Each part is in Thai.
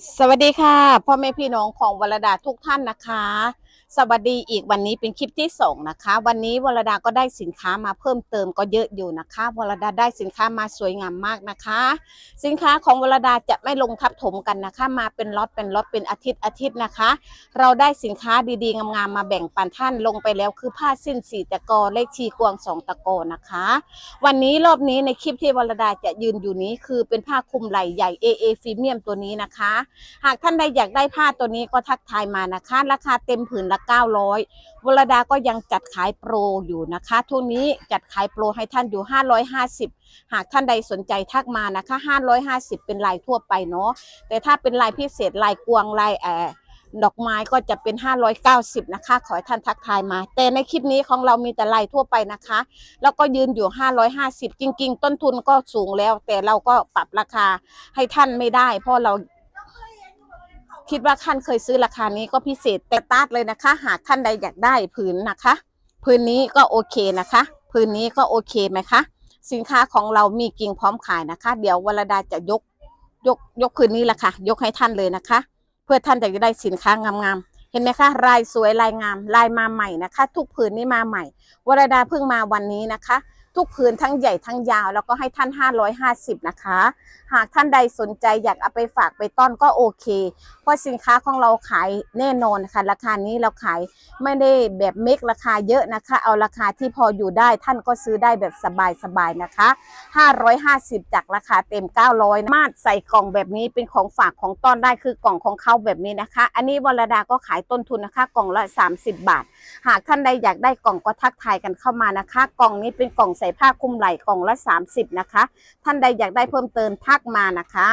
สวัสดีค่ะ พ่อแม่พี่น้องของวรดาทุกท่านนะคะ สวัสดีอีกวันนี้เป็นคลิปที่สองนะคะ วันนี้วรดาก็ได้สินค้ามาเพิ่มเติมก็เยอะอยู่นะคะวรดาได้สินค้ามาสวยงามมากนะคะ สินค้าของวรดาจะไม่ลงทับถมกันนะคะ มาเป็นล็อตเป็นล็อตเป็นอาทิตย์อาทิตย์นะคะ เราได้สินค้าดีๆงามๆมาแบ่งปันท่านลงไปแล้วคือผ้าสิ้นสีตะกอเลขชีกวางสองตะกอนะคะ วันนี้รอบนี้ในคลิปที่วรดาจะยืนอยู่นี้คือเป็นผ้าคลุมไหล่ใหญ่ AA ฟรีเมียมตัวนี้นะคะ หากท่านใดอยากได้ผ้าตัวนี้ก็ทักทายมานะคะ ราคาเต็มผืนละ900วรดาก็ยังจัดขายโปรอยู่นะคะทุกนี้จัดขายโปรให้ท่านอยู่ 550 หากท่านใดสนใจทักมานะคะ 550 เป็นลายทั่วไปเนาะแต่ถ้าเป็นลายพิเศษลายกวางลายแออดอกไม้ก็จะเป็น 590 นะคะ ขอให้ท่านทักทายมา แต่ในคลิปนี้ของเรามีแต่ลายทั่วไปนะคะ แล้วก็ยืนอยู่ 550 จริง ๆ ต้นทุนก็สูงแล้ว แต่เราก็ปรับราคาให้ท่านไม่ได้ เพราะเรา คิดว่าท่านเคยซื้อราคานี้ก็พิเศษแต่ตาร์ทเลยนะคะ หากท่านใดอยากได้ผืนนะคะผืนนี้ก็โอเคนะคะผืนนี้ก็โอเคไหมคะ สินค้าของเรามีกิ่งพร้อมขายนะคะ เดี๋ยววรดาจะยกยกยกคืนนี้แหละค่ะ ยกให้ท่านเลยนะคะ เพื่อท่านจะได้สินค้างามๆเห็นไหมคะลายสวยลายงามลายมาใหม่นะคะ ทุกผืนนี้มาใหม่วรดาเพิ่งมาวันนี้นะคะ ทุกผืนทั้งใหญ่ทั้งยาว แล้วก็ให้ท่าน 550 นะคะ หากท่านใดสนใจอยากเอาไปฝากไปต้อนก็โอเค เพราะสินค้าของเราขายแน่นอนค่ะ ราคานี้เราขายไม่ได้แบบเมกราคาเยอะนะคะ เอาราคาที่พออยู่ได้ท่านก็ซื้อได้แบบสบายๆนะคะ 550 จากราคาเต็ม 900 มาดใส่กล่องแบบนี้เป็นของฝากของต้อนได้คือกล่องของเขาแบบนี้นะคะ อันนี้วรดาก็ขายต้นทุนนะคะ กล่องละ 30 บาท หากท่านใดอยากได้กล่องก็ทักทายกันเข้ามานะคะ กล่องนี้เป็นกล่องใส่ผ้าคลุมไหล่กล่องละ 30 นะคะ ท่านใดอยากได้เพิ่มเติมทักมานะคะ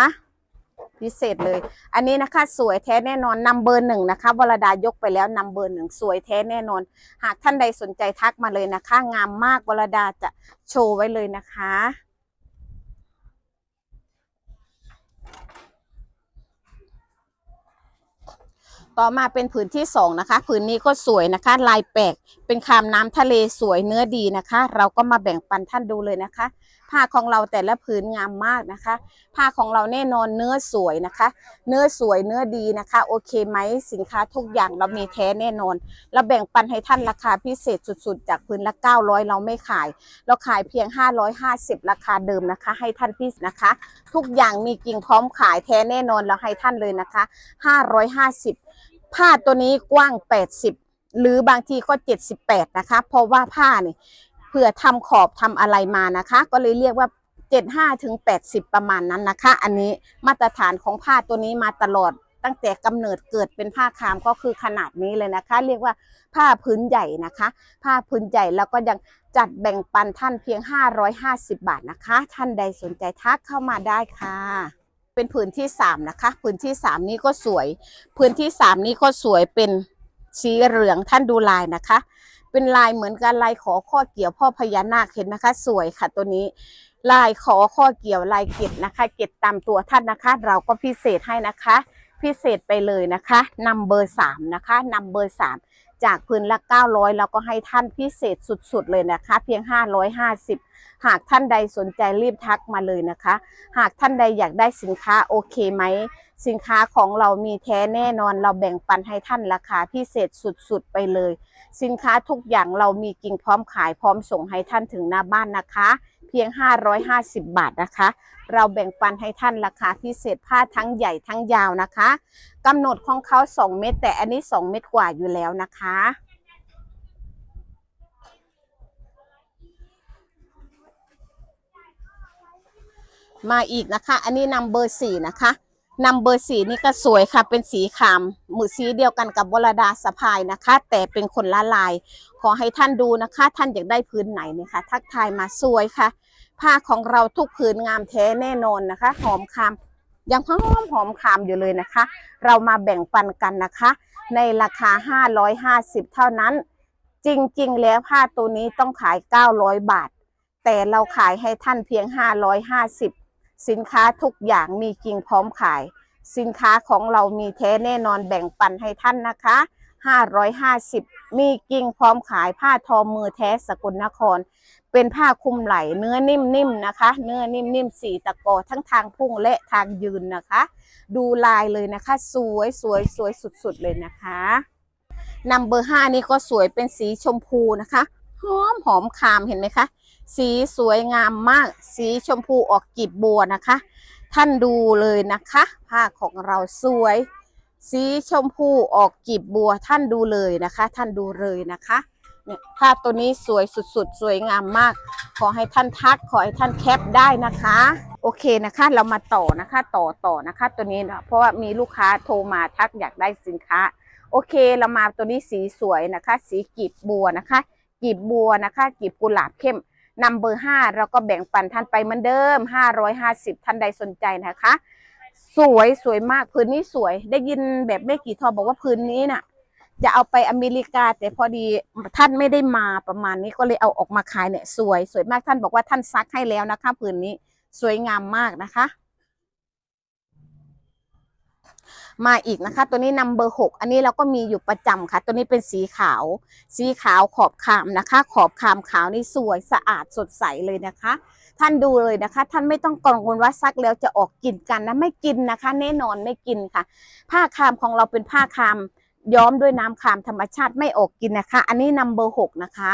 พิเศษเลย อันนี้นะคะ สวยแท้แน่นอนนำเบอร์หนึ่งนะคะวรดายกไปแล้วนำเบอร์หนึ่งสวยแท้แน่นอน หากท่านใดสนใจทักมาเลยนะคะ งามมากวรดาจะโชว์ไว้เลยนะคะ ต่อมาเป็นผืนที่สองนะคะ ผืนนี้ก็สวยนะคะ ลายแปลกเป็นคามน้ำทะเลสวยเนื้อดีนะคะ เราก็มาแบ่งปันท่านดูเลยนะคะ ผ้าของเราแต่ละผืนงามมากนะคะ ผ้าของเราแน่นอนเนื้อสวยนะคะ เนื้อสวยเนื้อดีนะคะ โอเคไหมสินค้าทุกอย่างเรามีแท้แน่นอน เราแบ่งปันให้ท่านราคาพิเศษสุดๆ จากพื้นละ 900 เราไม่ขาย เราขายเพียง 550 ราคาเดิมนะคะ ให้ท่านพิเศษนะคะ ทุกอย่างมีกิ่งพร้อมขายแท้แน่นอนเราให้ท่านเลยนะคะ 550 ผ้าตัวนี้กว้าง 80หรือบางทีก็ 78 นะคะ เพราะว่าผ้านี่ เผื่อทำขอบทำอะไรมานะคะ ก็เลยเรียกว่า75ถึง80ประมาณนั้นนะคะ อันนี้มาตรฐานของผ้าตัวนี้มาตลอดตั้งแต่กำเนิดเกิดเป็นผ้าคามก็คือขนาดนี้เลยนะคะ เรียกว่าผ้าพื้นใหญ่นะคะ ผ้าพื้นใหญ่แล้วก็ยังจัดแบ่งปันท่านเพียง 550 บาทนะคะ ท่านใดสนใจทักเข้ามาได้ค่ะ เป็นผืนที่ 3 นะคะ ผืนที่ 3 นี้ก็สวยผืนที่ 3 นี้ก็สวยเป็นสีเหลืองท่านดูลายนะคะ เป็นลายเหมือนกันลายขอข้อเกี่ยวพ่อพญานาคเห็นนะคะ สวยค่ะตัวนี้ ลายขอข้อเกี่ยวลายเก็ดนะคะ เก็ดตามตัวท่านนะคะ เราก็พิเศษให้นะคะ พิเศษไปเลยนะคะนำเบอร์สามนะคะนำเบอร์สามจากพื้นละ 900 เราก็ให้ท่านพิเศษสุดๆเลยนะคะ เพียง 550 หากท่านใดสนใจรีบทักมาเลยนะคะ หากท่านใดอยากได้สินค้าโอเคไหม สินค้าของเรามีแท้แน่นอนเราแบ่งปันให้ท่านราคาพิเศษสุดๆไปเลย สินค้าทุกอย่างเรามีกิ่งพร้อมขายพร้อมส่งให้ท่านถึงหน้าบ้านนะคะ เพียง 550 บาทนะคะ เราแบ่งปันให้ท่านราคาพิเศษผ้าทั้งใหญ่ทั้งยาวนะคะกำหนดของเขา 2 เม็ดแต่อันนี้ 2 เม็ดกว่าอยู่แล้วนะคะมาอีกนะคะ อันนี้นำเบอร์สี่นะคะ นำเบอร์สีนี่ก็สวยค่ะ เป็นสีขามมือสีเดียวกันกับวรดาสะพายนะคะ แต่เป็นคนละลาย ขอให้ท่านดูนะคะ ท่านอยากได้พื้นไหนเนี่ยค่ะทักทายมาสวยค่ะ ผ้าของเราทุกพื้นงามแท้แน่นอนนะคะ หอมคามยังหอมหอมคามอยู่เลยนะคะ เรามาแบ่งปันกันนะคะ ในราคา 550 เท่านั้น จริงๆ แล้วผ้าตัวนี้ต้องขาย 900 บาท แต่เราขายให้ท่านเพียง 550 สินค้าทุกอย่างมีจริงพร้อมขาย สินค้าของเรามีแท้แน่นอนแบ่งปันให้ท่านนะคะ 550 มีกิ่งพร้อมขายผ้าทอมือแท้สกลนคร เป็นผ้าคลุมไหล่เนื้อนิ่มๆนะคะ เนื้อนิ่มๆสีตะกอทั้งทางพุ่งและทางยืนนะคะ ดูลายเลยนะคะ สวยสวยสวยสุดๆเลยนะคะนัมเบอร์ห้านี่ก็สวยเป็นสีชมพูนะคะ หอมหอมคามเห็นไหมคะ สีสวยงามมาก สีชมพูออกกีบบัวนะคะ ท่านดูเลยนะคะ ผ้าของเราสวย สีชมพูออกกีบบัว ท่านดูเลยนะคะ ท่านดูเลยนะคะเนี่ยผ้าตัวนี้สวยสุดๆ สวยงามมาก ขอให้ท่านทัก ขอให้ท่านแคปได้นะคะ โอเคนะคะ เรามาต่อนะคะ ต่อต่อนะคะ ตัวนี้นะเพราะว่ามีลูกค้าโทรมาทักอยากได้สินค้า โอเค เรามาตัวนี้สีสวยนะคะ สีกีบบัวนะคะกีบบัวนะคะกีบกุหลาบเข้ม นำเบอร์ห้าเราก็แบ่งปันท่านไปเหมือนเดิม550ท่านใดสนใจนะคะ สวยสวยมากพื้นนี้สวยได้ยินแบบไม่กี่ทอบอกว่าพื้นนี้น่ะ จะเอาไปอเมริกา แต่พอดีท่านไม่ได้มาประมาณนี้ก็เลยเอาออกมาขายเนี่ยสวย สวยมากท่านบอกว่าท่านซักให้แล้วนะคะพื้นนี้สวยงามมากนะคะ มาอีกนะคะ ตัวนี้นัมเบอร์หกอันนี้เราก็มีอยู่ประจำค่ะ ตัวนี้เป็นสีขาว สีขาวขอบคามนะคะ ขอบคามขาวนี่สวยสะอาดสดใสเลยนะคะ ท่านดูเลยนะคะ ท่านไม่ต้องกังวลว่าซักแล้วจะออกกลิ่นกันนะไม่กินนะคะ แน่นอนไม่กินค่ะ ผ้าคามของเราเป็นผ้าคามย้อมด้วยน้ำคามธรรมชาติไม่ออกกินนะคะ อันนี้นัมเบอร์หกนะคะ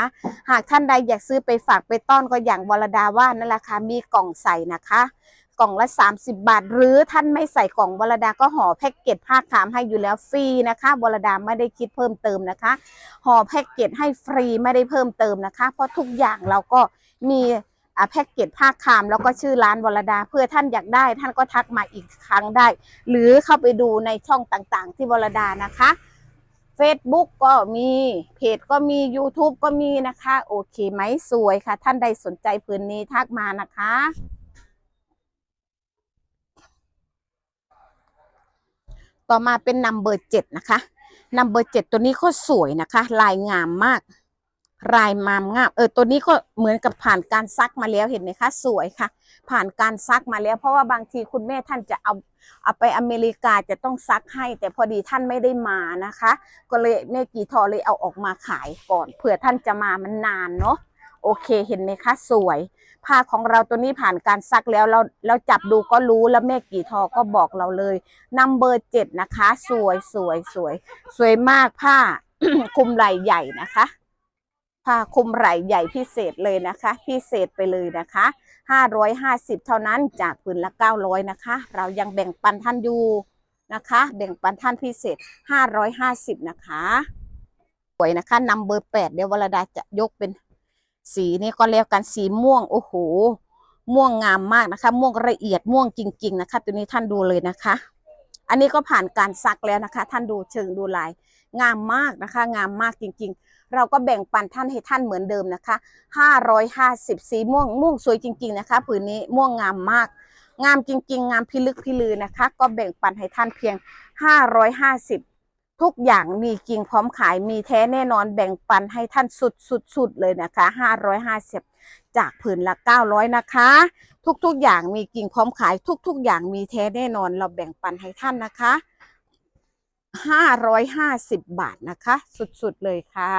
หากท่านใดอยากซื้อไปฝากไปต้อนก็อย่างวรดาว่านั่นแหละค่ะมีกล่องใส่นะคะ กล่องละ 30 บาท หรือท่านไม่ใส่กล่องวรดาก็ห่อแพ็กเกจผ้าขามให้อยู่แล้วฟรีนะคะวรดาไม่ได้คิดเพิ่มเติมนะคะห่อแพ็กเกจให้ฟรีไม่ได้เพิ่มเติมนะคะ เพราะทุกอย่างเราก็มีแพ็กเกจผ้าคามแล้วก็ชื่อร้านวรดา เพื่อท่านอยากได้ ท่านก็ทักมาอีกครั้งได้ หรือเข้าไปดูในช่องต่างๆ ที่วรดานะคะ Facebook ก็มีเพจก็มี YouTube ก็มีนะคะ โอเคไหมสวยค่ะ ท่านใดสนใจพื้นนี้ทักมานะคะ ต่อมาเป็นนัมเบอร์เจ็ดนะคะนัมเบอร์เจ็ดตัวนี้ก็สวยนะคะ ลายงามมาก ลายมามงาม เออตัวนี้ก็เหมือนกับผ่านการซักมาแล้วเห็นไหมคะ สวยค่ะ ผ่านการซักมาแล้ว เพราะว่าบางทีคุณแม่ท่านจะเอาเอาไปอเมริกาจะต้องซักให้ แต่พอดีท่านไม่ได้มานะคะ ก็เลยแม่กีทอเลยเอาออกมาขายก่อนเผื่อท่านจะมามันนานเนาะ โอเคเห็นไหมคะสวย ผ้าของเราตัวนี้ผ่านการซักแล้วเราเราจับดูก็รู้แล้วแม่กี่ทอก็บอกเราเลยนัมเบอร์เจ็ดนะคะ สวยสวยสวย สวยมากผ้าคุมไหล่ใหญ่นะคะผ้าคุมไหล่ใหญ่พิเศษเลยนะคะ พิเศษไปเลยนะคะ550 เท่านั้นจากผืนละ 900 นะคะ เรายังแบ่งปันท่านอยู่นะคะ แบ่งปันท่านพิเศษ 550 นะคะสวยนะคะนำเบอร์ 8 เดี๋ยววรดาจะยกเป็น สีนี้ก็แล้วกันสีม่วง โอ้โห ม่วงงามมากนะคะ ม่วงละเอียดม่วงจริง ๆ นะคะ ตัวนี้ท่านดูเลยนะคะ อันนี้ก็ผ่านการซักแล้วนะคะ ท่านดูเชิงดูลาย งามมากนะคะ งามมากจริง ๆ เราก็แบ่งปันท่านให้ท่านเหมือนเดิมนะคะ550สีม่วงม่วงสวยจริง ๆ นะคะผืนนี้ม่วงงามมาก งามจริง ๆ งามพิลึกพิลือนะคะ ก็แบ่งปันให้ท่านเพียง 550 ทุกอย่างมีกิ่งพร้อมขายมีแท้แน่นอนแบ่งปันให้ท่านสุดๆๆเลยนะคะ550จากผืนละ900นะคะ ทุกๆอย่างมีกิ่งพร้อมขาย ทุก ๆ อย่างมีแท้แน่นอนเราแบ่งปันให้ท่านนะคะ550บาทนะคะ สุดๆเลยค่ะ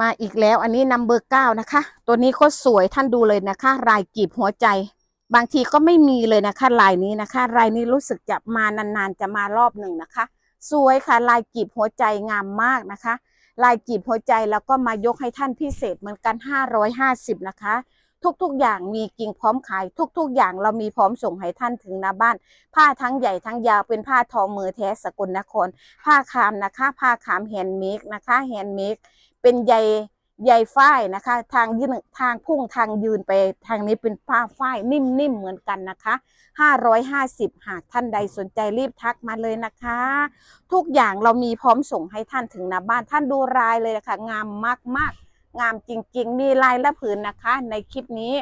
มาอีกแล้วอันนี้นัมเบอร์เก้านะคะ ตัวนี้ก็สวยท่านดูเลยนะคะลายกีบหัวใจ บางทีก็ไม่มีเลยนะคะลายนี้นะคะลายนี้รู้สึกจะมานานๆจะมารอบหนึ่งนะคะ สวยค่ะลายกีบหัวใจงามมากนะคะ ลายกีบหัวใจแล้วก็มายกให้ท่านพิเศษเหมือนกัน 550 นะคะ ทุกๆอย่างมีกิ่งพร้อมขาย ทุกๆ อย่างเรามีพร้อมส่งให้ท่านถึงหน้าบ้าน ผ้าทั้งใหญ่ทั้งยาวเป็นผ้าทอมือแท้สกลนคร ผ้าคามนะคะ ผ้าคามแฮนด์เมดนะคะแฮนด์เมดเป็นใย ใยฝ้ายนะคะ ทางยืนทางพุ่งทางยืนไปทางนี้เป็นผ้าฝ้ายนิ่มๆเหมือนกันนะคะ550 หากท่านใดสนใจรีบทักมาเลยนะคะ ทุกอย่างเรามีพร้อมส่งให้ท่านถึงหน้าบ้านท่านดูรายเลยนะคะงามมากๆ งามจริงๆ มีลายและผืนนะคะ ในคลิปนี้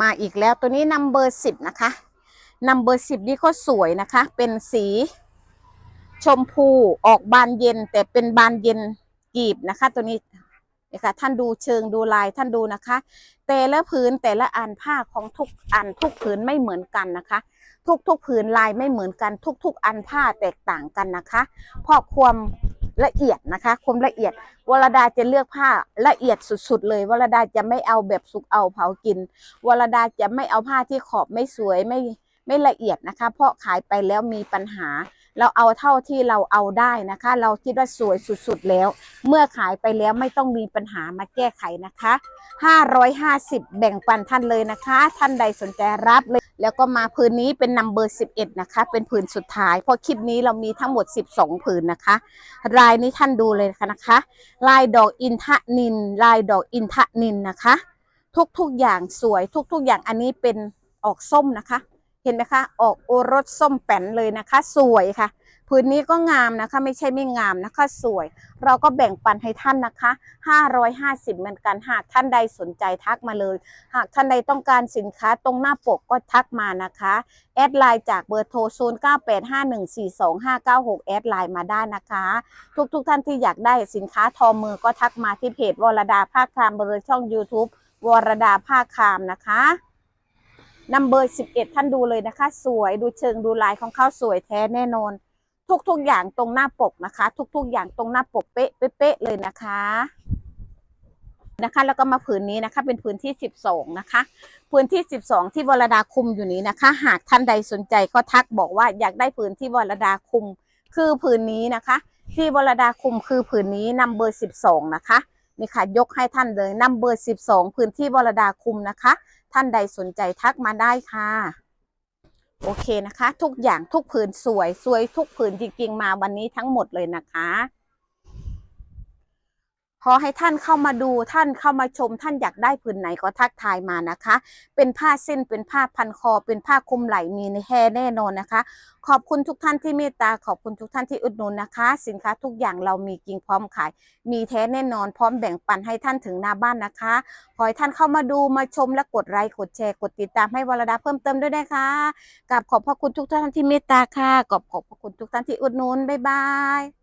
มาอีกแล้วตัวนี้นัมเบอร์สิบนะคะนัมเบอร์สิบนี่ก็สวยนะคะ เป็นสี ชมพูออกบานเย็น แต่เป็นบานเย็นกีบนะคะ ตัวนี้นะคะท่านดูเชิงดูลายท่านดูนะคะ แต่ละผืนแต่ละอันผ้าของทุกอันทุกผืนไม่เหมือนกันนะคะ ทุกๆผืนลายไม่เหมือนกัน ทุกๆอันผ้าแตกต่างกันนะคะเพราะความละเอียดนะคะ ความละเอียดวรดาจะเลือกผ้าละเอียดสุดๆเลยวรดาจะไม่เอาแบบสุกเอาเผากินวรดาจะไม่เอาผ้าที่ขอบไม่สวยไม่ไม่ละเอียดนะคะ เพราะขายไปแล้วมีปัญหา เราเอาเท่าที่เราเอาได้นะคะ เราคิดว่าสวยสุดๆแล้ว เมื่อขายไปแล้วไม่ต้องมีปัญหามาแก้ไขนะคะ 550 แบ่งปันท่านเลยนะคะ ท่านใดสนใจรับเลย แล้วก็มาผืนนี้เป็นนัมเบอร์ 11 นะคะ เป็นผืนสุดท้าย เพราะคลิปนี้เรามีทั้งหมด 12 ผืนนะคะลายนี้ท่านดูเลยนะคะ ลายดอกอินทนิน ลายดอกอินทนินนะคะ ทุกๆอย่างสวยทุกๆอย่างอันนี้เป็นออกส้มนะคะ เห็นไหมคะออกโอรสส้มแป้นเลยนะคะ สวยค่ะผืนนี้ก็งามนะคะ ไม่ใช่ไม่งามนะคะ สวย เราก็แบ่งปันให้ท่านนะคะ 550 เหมือนกันหากท่านใดสนใจทักมาเลย หากท่านใดต้องการสินค้าตรงหน้าปกก็ทักมานะคะ แอดไลน์จากเบอร์โทร 0985142596 แอดไลน์มาได้นะคะ ทุกๆทท่านที่อยากได้สินค้าทอมือก็ทักมาที่เพจวรดาภาคคามเบอร์ช่อง YouTube วรดาภาคคามนะคะ นัมเบอร์11ท่านดูเลยนะคะ สวยดูเชิงดูลายของเขาสวยแท้แน่นอน ทุกๆอย่างตรงหน้าปกนะคะ ทุกๆอย่างตรงหน้าปกเป๊ะเป๊ะเลยนะคะนะคะแล้วก็มาผืนนี้นะคะเป็นผืนที่ 12 นะคะ พื้นที่ 12 ที่วรดาคุมอยู่นี้นะคะ หากท่านใดสนใจก็ทักบอกว่าอยากได้พื้นที่วรดาคุม คือผืนนี้นะคะ ที่วรดาคุมคือผืนนี้นัมเบอร์ 12 นะคะนี่ค่ะยกให้ท่านเลยนัมเบอร์ 12 พื้นที่วรดาคุมนะคะ ท่านใดสนใจทักมาได้ค่ะ โอเคนะคะ ทุกอย่างทุกผืนสวย สวยทุกผืนจริงๆมาวันนี้ทั้งหมดเลยนะคะ ขอให้ท่านเข้ามาดูท่านเข้ามาชม ท่านอยากได้ผืนไหนก็ทักทายมานะคะ เป็นผ้าเส้นเป็นผ้าพันคอ เป็นผ้าคลุมไหล่มีในแฮแน่นอนนะคะ ขอบคุณทุกท่านที่เมตตาขอบคุณทุกท่านที่อุดหนุนนะคะ สินค้าทุกอย่างเรามีจริงพร้อมขาย มีแท้แน่นอนพร้อมแบ่งปันให้ท่านถึงหน้าบ้านนะคะขอให้ท่านเข้ามาดูมาชมและกดไลค์กดแชร์กดติดตามให้วรดาเพิ่มเติมด้วยนะคะกับขอบพระคุณทุกท่านที่เมตตาค่ะขอบขอบพระคุณทุกท่านที่อุดหนุนบ๊ายบาย